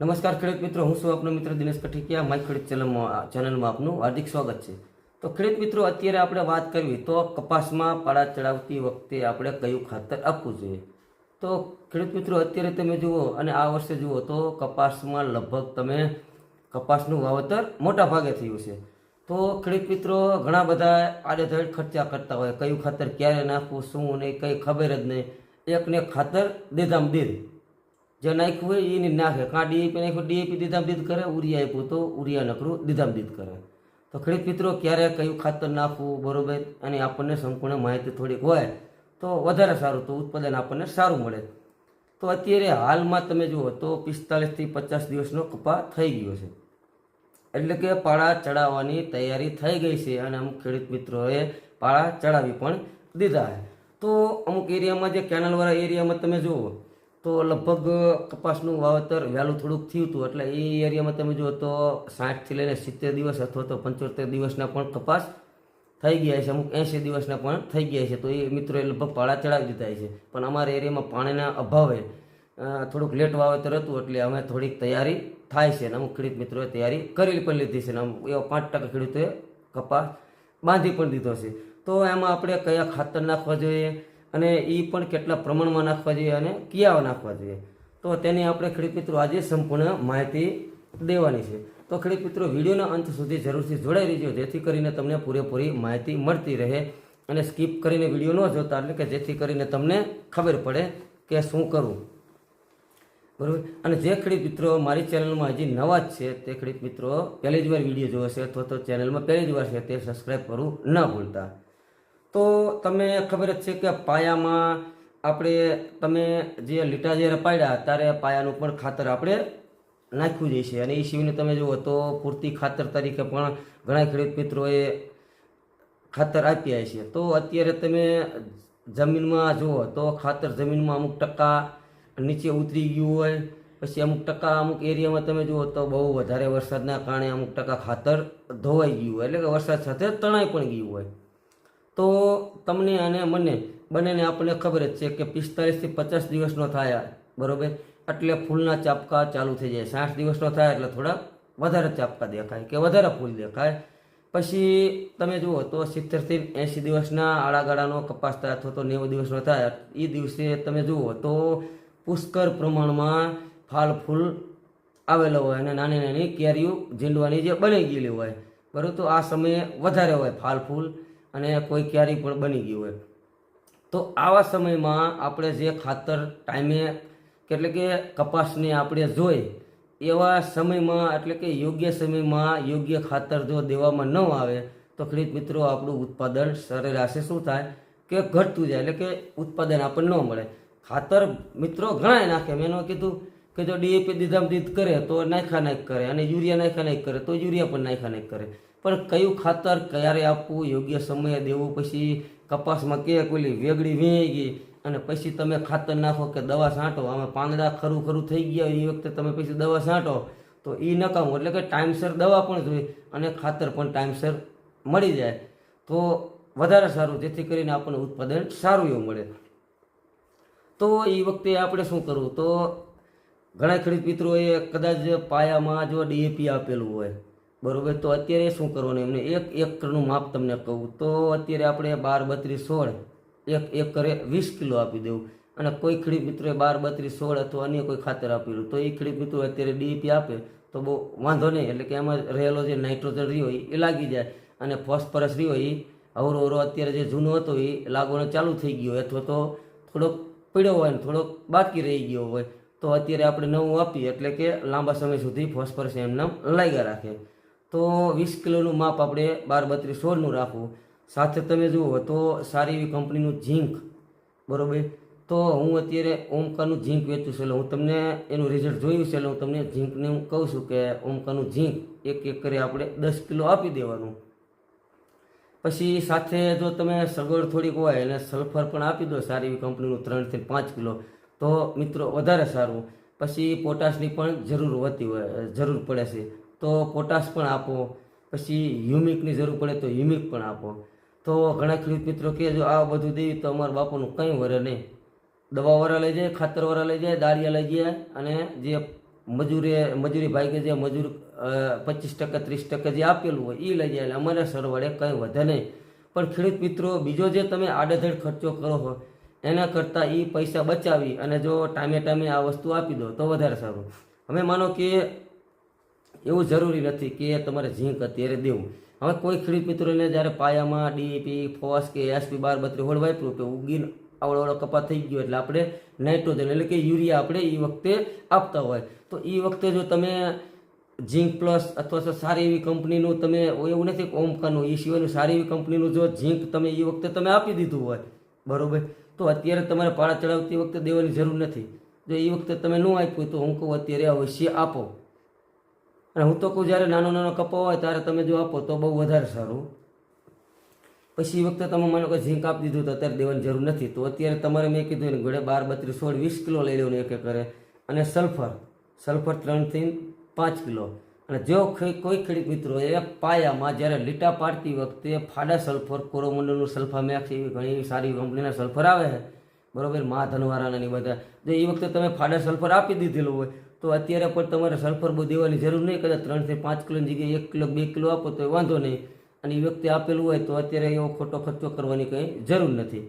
નમસ્કાર ખેડૂત મિત્રો, હું છું આપનો મિત્ર દિનેશ કઠિકિયા માય ખેડૂત ચેનલમાં ચેનલમાં આપનું હાર્દિક સ્વાગત છે. તો ખેડૂત મિત્રો, અત્યારે આપણે વાત કરવી તો કપાસમાં પાળા ચડાવતી વખતે આપણે કયું ખાતર આપવું જોઈએ? તો ખેડૂત મિત્રો, અત્યારે તમે જુઓ અને આ વર્ષે જુઓ તો કપાસમાં લગભગ તમે કપાસનું વાવેતર મોટા ભાગે થયું છે. તો ખેડૂત મિત્રો, ઘણા બધા આડેધડ ખર્ચા કરતા હોય, કયું ખાતર ક્યારે નાખવું, શું નહીં, કંઈ ખબર જ નહીં. એકને ખાતર દેધામ દીધ. જે નાખ્યું હોય એને નાખે. કાં ડીએપી નાખ્યું ડીએપી દીધામ દીધ કરે, ઉરિયા આપ્યું તો ઉરિયા નકરું દીધામ દીધ કરે. તો ખેડૂત મિત્રો, ક્યારે કયું ખાતર નાખવું, બરોબર? અને આપણને સંપૂર્ણ માહિતી થોડીક હોય તો વધારે સારું, તો ઉત્પાદન આપણને સારું મળે. તો અત્યારે હાલમાં તમે જુઓ તો પિસ્તાલીસથી પચાસ દિવસનો કપા થઈ ગયો છે. એટલે કે પાળા ચડાવવાની તૈયારી થઈ ગઈ છે અને અમુક ખેડૂત મિત્રોએ પાળા ચડાવી પણ દીધા તો અમુક એરિયામાં જે કેનલવાળા એરિયામાં તમે જુઓ તો લગભગ કપાસનું વાવેતર વહેલું થોડુંક થયું હતું. એટલે એ એરિયામાં તમે જુઓ તો સાઠથી લઈને સિત્તેર દિવસ અથવા તો પંચોતેર દિવસના પણ કપાસ થઈ ગયા છે. અમુક એંશી દિવસના પણ થઈ ગયા છે. તો એ મિત્રોએ લગભગ પાળા ચડાવી દીધા છે. પણ અમારા એરિયામાં પાણીના અભાવે થોડુંક લેટ વાવેતર હતું એટલે અમે થોડીક તૈયારી થાય છે. અને અમુક ખેડૂત મિત્રોએ તૈયારી કરેલી પણ લીધી છે. અને એવા પાંચ ટકા ખેડૂતોએ કપાસ બાંધી પણ દીધો છે. તો એમાં આપણે કયા ખાતર નાખવા જોઈએ? અને એ પણ કેટલા પ્રમાણમાં નાખવા જોઈએ અને કયા નાખવા જોઈએ. તો તેની આપણે ખેડૂત મિત્રો આજે સંપૂર્ણ માહિતી દેવાની છે. તો ખેડૂત વિડીયોના અંત સુધી જરૂરથી જોડાઈ રહેજો, જેથી કરીને તમને પૂરેપૂરી માહિતી મળતી રહે અને સ્કીપ કરીને વીડિયો ન જોતા, એટલે કે જેથી કરીને તમને ખબર પડે કે શું કરવું. બરાબર? અને જે ખેડૂત મિત્રો મારી ચેનલમાં હજી નવા જ છે, તે ખેડૂત મિત્રો પહેલી જ વાર વીડિયો જોવે છે અથવા તો ચેનલમાં પહેલી જ વાર છે, તે સબસ્ક્રાઈબ કરવું ન ભૂલતા. તો તમે ખબર જ છે કે પાયામાં આપણે, તમે જે લીટા જ્યારે પાડ્યા, ત્યારે પાયાનું પણ ખાતર આપણે નાખ્યું જાય છે અને એ સિવાયને તમે જુઓ તો પૂરતી ખાતર તરીકે પણ ઘણા ખેડૂત મિત્રોએ ખાતર આપ્યા છે. તો અત્યારે તમે જમીનમાં જુઓ તો ખાતર જમીનમાં અમુક ટકા નીચે ઉતરી ગયું હોય, પછી અમુક ટકા અમુક એરિયામાં તમે જુઓ તો બહુ વધારે વરસાદના કારણે અમુક ટકા ખાતર ધોવાઈ ગયું હોય. એટલે કે વરસાદ સાથે તણાઈ પણ ગયું હોય. તો તમને અને મને બંનેને આપણને ખબર જ છે કે પિસ્તાલીસથી પચાસ દિવસનો થાય બરાબર? એટલે ફૂલના ચાપકા ચાલુ થઈ જાય. સાઠ દિવસનો થાય એટલે થોડા વધારે ચાપકા દેખાય કે વધારે ફૂલ દેખાય. પછી તમે જુઓ તો સિત્તેરથી એંશી દિવસના આડાગાળાનો કપાસ થાય અથવા તો નેવું દિવસનો થાય. એ દિવસે તમે જુઓ તો પુષ્કળ પ્રમાણમાં ફાલ ફૂલ આવેલો હોય અને નાની નાની કેરીઓ ઝીંડવાની જે બની ગયેલી હોય. બરાબર? તો આ સમયે વધારે હોય ફાલ ફૂલ. અને કોઈ ક્યારેય પણ બની ગયું હોય. તો આવા સમયમાં આપણે જે ખાતર ટાઈમે એટલે કે કપાસને આપણે જોઈ, એવા સમયમાં એટલે કે યોગ્ય સમયમાં યોગ્ય ખાતર જો દેવામાં ન આવે, તો ખેડૂત મિત્રો, આપણું ઉત્પાદન સરેરાશે શું થાય? કે ઘટતું જાય, એટલે કે ઉત્પાદન આપણને ન મળે. ખાતર મિત્રો ઘણા નાખે. મેં કીધું કે જો ડીએપી દીધામ દીધ કરે, તો નાખા નાખ કરે અને યુરિયા નાખા નાખ કરે, તો યુરિયા પણ નાખા નાખ કરે. પણ કયું ખાતર ક્યારે આપવું, યોગ્ય સમયે દેવું, પછી કપાસમાં કે કોઈ વેગળી વીણાઈ ગઈ અને પછી તમે ખાતર નાખો કે દવા છાંટો, આમાં પાંદડા ખરું ખરું થઈ ગયા એ વખતે તમે પછી દવા છાંટો, તો એ નકામું એટલે કે ટાઈમસર દવા પણ જોઈએ અને ખાતર પણ ટાઈમસર મળી જાય. તો વધારે સારું, જેથી કરીને આપણને ઉત્પાદન સારું એવું મળે. તો એ વખતે આપણે શું કરવું? તો ઘણા ખેડૂત મિત્રોએ કદાચ પાયામાં જો ડીએપી આપેલું હોય. બરોબર? તો અત્યારે શું કરવાનું? એમને એક એકરનું માપ તમને કહું. તો અત્યારે આપણે બાર, બત્રીસ, સોળ, એક એકરે વીસ કિલો આપી દેવું. અને કોઈ ખેડૂત મિત્રોએ બાર, બત્રીસ, સોળ અથવા અન્ય કોઈ ખાતર આપેલું તો એ ખેડૂત મિત્રો અત્યારે ડીપી આપે, તો બહુ વાંધો નહીં. એટલે કે એમાં રહેલો જે નાઇટ્રોજન રહ્યો હોય, એ લાગી જાય. અને ફોસ્ફરસ રહ્યો એ અવરો અવરો અત્યારે જે જૂનો હતો, એ લાગવાનો ચાલુ થઈ ગયો અથવા તો થોડોક પડ્યો હોય ને થોડોક બાકી રહી ગયો હોય. તો અત્યારે આપણે નવું આપીએ. એટલે કે લાંબા સમય સુધી ફોસ્ફરસ એમને લાગ્યા રાખે. તો વીસ કિલોનું માપ આપણે બાર બત્રીસ સોળનું રાખવું. સાથે તમે જુઓ, તો સારી એવી કંપનીનું ઝીંક. બરોબર? તો હું અત્યારે ઓમકાનું ઝીંક વેચું છું. એટલે હું તમને એનું રિઝલ્ટ જોયું છે, એટલે હું તમને ઝીંકને હું કહું છું કે ઓમકાનું ઝીંક એક એક કરી આપણે દસ કિલો આપી દેવાનું. પછી સાથે જો તમે સગવડ થોડીક હોય અને સલ્ફર પણ આપી દો સારી એવી કંપનીનું ત્રણથી પાંચ કિલો, તો મિત્રો વધારે સારું. પછી પોટાશની પણ જરૂર હોતી હોય, જરૂર પડે છે. તો પોટાશ પણ આપો, પછી હ્યુમિકની જરૂર પડે તો હ્યુમિક પણ આપો. તો ઘણા ખેડૂત મિત્રો કહે જો આ બધું દેવી તો અમારા બાપાનું કંઈ વરે નહીં. દવાવાળા લઈ જાય, ખાતરવાળા લઈ જાય, દાળિયા લઈ જાય, અને જે મજૂરે, મજૂરી ભાઈ જે મજૂર પચીસ ટકા, ત્રીસ ટકા જે આપેલું હોય એ લઈ જાય, અમારા સરવાળે કંઈ વધે નહીં. પણ ખેડૂત મિત્રો, બીજો જે તમે આડેધડ ખર્ચો કરો છો એના કરતાં એ પૈસા બચાવી અને જો ટાઈમે ટાઈમે આ વસ્તુ આપી દો, તો વધારે સારું. હવે માનો કે એવું જરૂરી નથી કે તમારે ઝીંક અત્યારે દેવું. હવે કોઈ ખેડૂત મિત્રોને જ્યારે પાયામાં ડીએપી ફોસ કે એસપી બાર બત્રી હોળ વાપર્યું કે ઉગીને આવડો કપા થઈ ગયો એટલે આપણે નાઇટ્રોજન એટલે કે યુરિયા આપણે એ વખતે આપતા હોય. તો એ વખતે જો તમે ઝીંક પ્લસ અથવા તો સારી એવી કંપનીનું તમે એવું નથી ઓમકાનું એ સિવાયનું સારી એવી કંપનીનું જો ઝીંક તમે એ વખતે તમે આપી દીધું હોય, બરોબર? તો અત્યારે તમારે પાળા ચડાવતી વખતે દેવાની જરૂર નથી. જો એ વખતે તમે ન આપ્યું તો કહું અત્યારે અવશ્ય આપો. અને હું તો કહું, જ્યારે નાનો નાનો કપો હોય ત્યારે તમે જો આપો તો બહુ વધારે સારું. પછી એ વખતે તમે માનો કે ઝીંક આપી દીધું તો અત્યારે દેવાની જરૂર નથી. તો અત્યારે તમારે મેં કીધું ને ઘડે બાર, બત્રીસ, સોળ, વીસ કિલો લઈ લેવાનું એક એકરે. અને સલ્ફર સલ્ફર ત્રણથી પાંચ કિલો. અને જો કોઈ ખેડૂત મિત્રો એ પાયામાં જ્યારે લીટા પાડતી વખતે ફાડા સલ્ફર કોરોમંડળનું સલ્ફામેક્સ એવી ઘણી સારી કંપનીના સલ્ફર આવે છે. બરોબર? મા ધનવારાના બધા. જો એ વખતે તમે ફાડા સલ્ફર આપી દીધેલું હોય તો અત્યારે પણ તમારે સલ્ફર બહુ દેવાની જરૂર નહીં, કદાચ ત્રણથી પાંચ કિલોની જગ્યાએ એક કિલો બે કિલો આપો તો વાંધો નહીં. અને એ વ્યક્તિ આપેલું હોય તો અત્યારે એવો ખોટો ખર્ચો કરવાની કંઈ જરૂર નથી.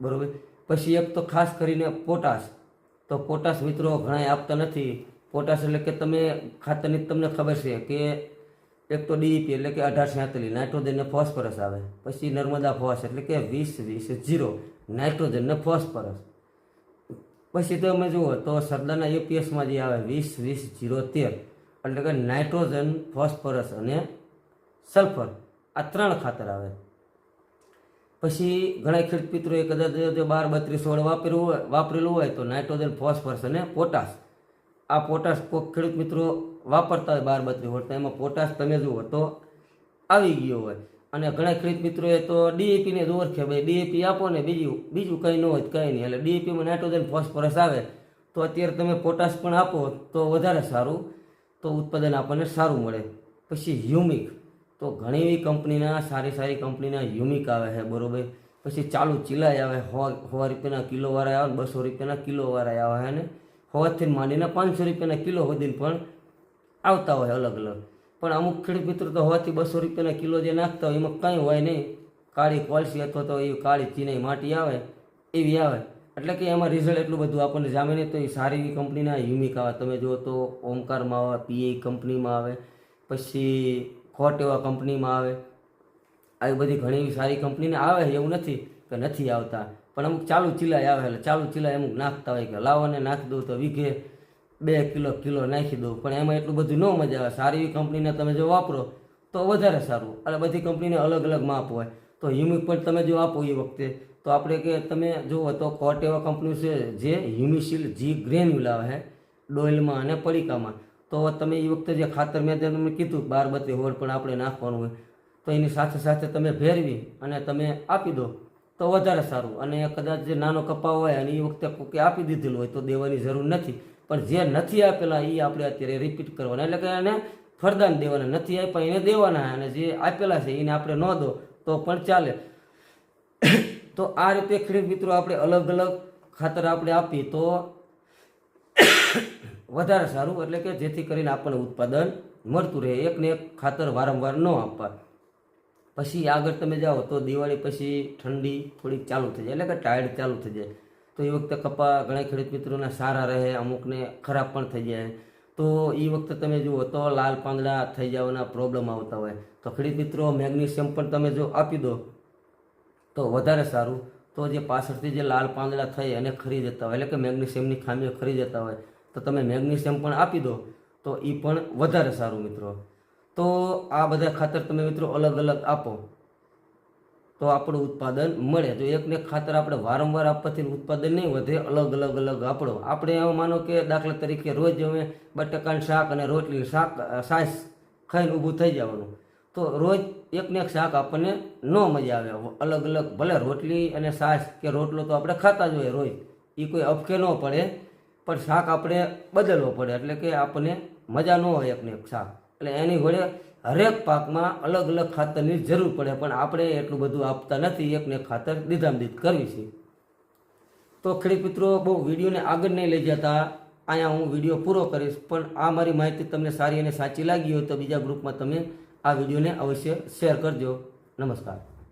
બરાબર? પછી એક તો ખાસ કરીને પોટાશ. તો પોટાશ મિત્રો ઘણા આપતા નથી. પોટાશ એટલે કે તમે ખાતરની તમને ખબર છે કે એક તો ડીઈપી એટલે કે અઢાર છેતાલીસ નાઇટ્રોજન ને ફોસ્ફરસ આવે. પછી નર્મદા ફોસ એટલે કે વીસ વીસ જીરો નાઇટ્રોજન ને ફોસ્ફરસ. પછી તમે જુઓ તો સરદારના યુપીએસમાં જે આવે વીસ વીસ, જીરો, તેર. એટલે કે નાઇટ્રોજન, ફોસ્ફરસ અને સલ્ફર. આ ત્રણ ખાતર આવે. પછી ઘણા ખેડૂત મિત્રોએ કદાચ બાર બત્રીસ વડ વાપરેલું હોય વાપરેલું હોય તો નાઇટ્રોજન, ફોસ્ફરસ અને પોટાશ. આ પોટાશ કોઈક ખેડૂત મિત્રો વાપરતા હોય બાર બત્રીસ વડ, તો એમાં પોટાશ તમે જુઓ તો આવી ગયો હોય. અને ઘણા ખેડૂત મિત્રોએ તો ડીએપીને જ ઓળખે ભાઈ ડીએપી આપો ને બીજું બીજું કંઈ ન હોય, કંઈ નહીં. એટલે ડીએપીમાં નાઇટ્રોજન, ફોસ્ફરસ આવે. તો અત્યારે તમે પોટાશ પણ આપો, તો વધારે સારું. તો ઉત્પાદન આપણને સારું મળે. પછી હ્યુમિક. તો ઘણી એવી કંપનીના, સારી સારી કંપનીના હ્યુમિક આવે છે, બરોબર. પછી ચાલુ ચીલાઈ આવે સો સો રૂપિયાના કિલોવાળા આવે બસો રૂપિયાના કિલોવાળા આવે અને હોવાથી માંડીને પાંચસો રૂપિયાના કિલો સુધીને પણ આવતા હોય અલગ અલગ. પણ અમુક ખેડૂત તો હોવાથી બસો રૂપિયાના કિલો જે નાખતા હોય એમાં કંઈ હોય નહીં. કાળી કોલસી અથવા તો એ કાળી ચીનાઈ માટી આવે, એવી આવે. એટલે કે એમાં રિઝલ્ટ એટલું બધું આપણને જામે નહીં. તો એ સારી એવી કંપનીના યુમિક આવે. તમે જુઓ તો ઓમકારમાં આવે પીએ કંપનીમાં આવે, પછી ખોટ એવા કંપનીમાં આવે. આવી બધી ઘણી એવી સારી કંપનીને આવે એવું નથી કે નથી આવતા. પણ અમુક ચાલુ ચિલાઈ આવે એટલે ચાલુ ચીલાય અમુક નાખતા હોય કે લાવોને નાખી દઉં તો વીઘે. બે કિલો કિલો નાખી દઉં. પણ એમાં એટલું બધું ન મજા આવે. સારી એવી કંપનીને તમે જો વાપરો, તો વધારે સારું. અને બધી કંપનીને અલગ અલગ માપ હોય. તો હ્યુમિક પણ તમે જો આપો એ વખતે, તો આપણે કે તમે જુઓ તો કોટ એવા કંપની છે જે હ્યુમિસિલ જી ગ્રેન્યુલ આવે છે ડોઇલમાં અને પડીકામાં. તો તમે એ વખતે જે ખાતર મેં તમને કીધું બાર બત્રી હોળ પણ આપણે નાખવાનું હોય, તો એની સાથે સાથે તમે ભેરવી અને તમે આપી દો, તો વધારે સારું. અને કદાચ જે નાનો કપા હોય અને એ વખતે કોકે આપી દીધેલું હોય, તો દેવાની જરૂર નથી. પણ જે નથી આપેલા એ આપણે અત્યારે રિપીટ કરવાના. એટલે કે એને ફરદાન દેવાના, નથી આપ્યા, એને દેવાના અને જે આપેલા છે એને આપણે ન દો, તો પણ ચાલે. તો આ રીતે ખેડૂત મિત્રો આપણે અલગ અલગ ખાતર આપણે આપીએ તો વધારે સારું, એટલે કે જેથી કરીને આપણને ઉત્પાદન મળતું રહે. એકને એક ખાતર વારંવાર ન આપવા. પછી આગળ તમે જાઓ તો દિવાળી પછી ઠંડી થોડીક ચાલુ થઈ જાય, એટલે કે ટાયર્ડ ચાલુ થઈ જાય. તો એ વખતે કપા ઘણા ખેડૂત મિત્રોના સારા રહે, અમુકને ખરાબ પણ થઈ જાય. તો એ વખતે તમે જુઓ તો લાલ પાંદડા થઈ જવાના પ્રોબ્લેમ આવતા હોય. તો ખેડૂત મિત્રો, મેગ્નેશિયમ પણ તમે જો આપી દો, તો વધારે સારું. તો જે પાછળથી જે લાલ પાંદડા થઈ અને ખરી જતા હોય, એટલે કે મેગ્નેશિયમની ખામીઓ ખરી જતા હોય, તો તમે મેગ્નેશિયમ પણ આપી દો, તો એ પણ વધારે સારું મિત્રો. તો આ બધા ખાતર તમે મિત્રો અલગ અલગ આપો. તો આપણું ઉત્પાદન મળે. જો એકને એક ખાતર આપણે વારંવાર આપવાથી ઉત્પાદન નહીં વધે, અલગ અલગ અલગ આપણો આપણે એમાં માનો કે દાખલા તરીકે રોજ અમે બટાકાનું શાક અને રોટલી શાક સાસ ખાઈને ઊભું થઈ જવાનું. તો રોજ એકને એક શાક આપણને ન મજા આવે. અલગ અલગ, ભલે રોટલી અને સાસ કે રોટલો તો આપણે ખાતા જ હોય રોજ. એ કોઈ અફકે ન પડે, પણ શાક આપણે બદલવો પડે. એટલે કે આપણને મજા ન હોય એકને એક શાક. એટલે એની વડે હરેક પાકમાં અલગ અલગ ખાતરની જરૂર પડે, પણ આપણે એટલું બધું આપતા નથી, એકને એક ખાતર દીધામદીધ કરવી છે. તો ખેડૂત મિત્રો, બહુ વિડીયોને આગળ નહીં લઈ જતા, અહીંયા હું વીડિયો પૂરો કરીશ, પણ આ મારી માહિતી તમને સારી અને સાચી લાગી હોય તો બીજા ગ્રુપમાં તમે આ વિડીયોને અવશ્ય શેર કરજો. નમસ્કાર.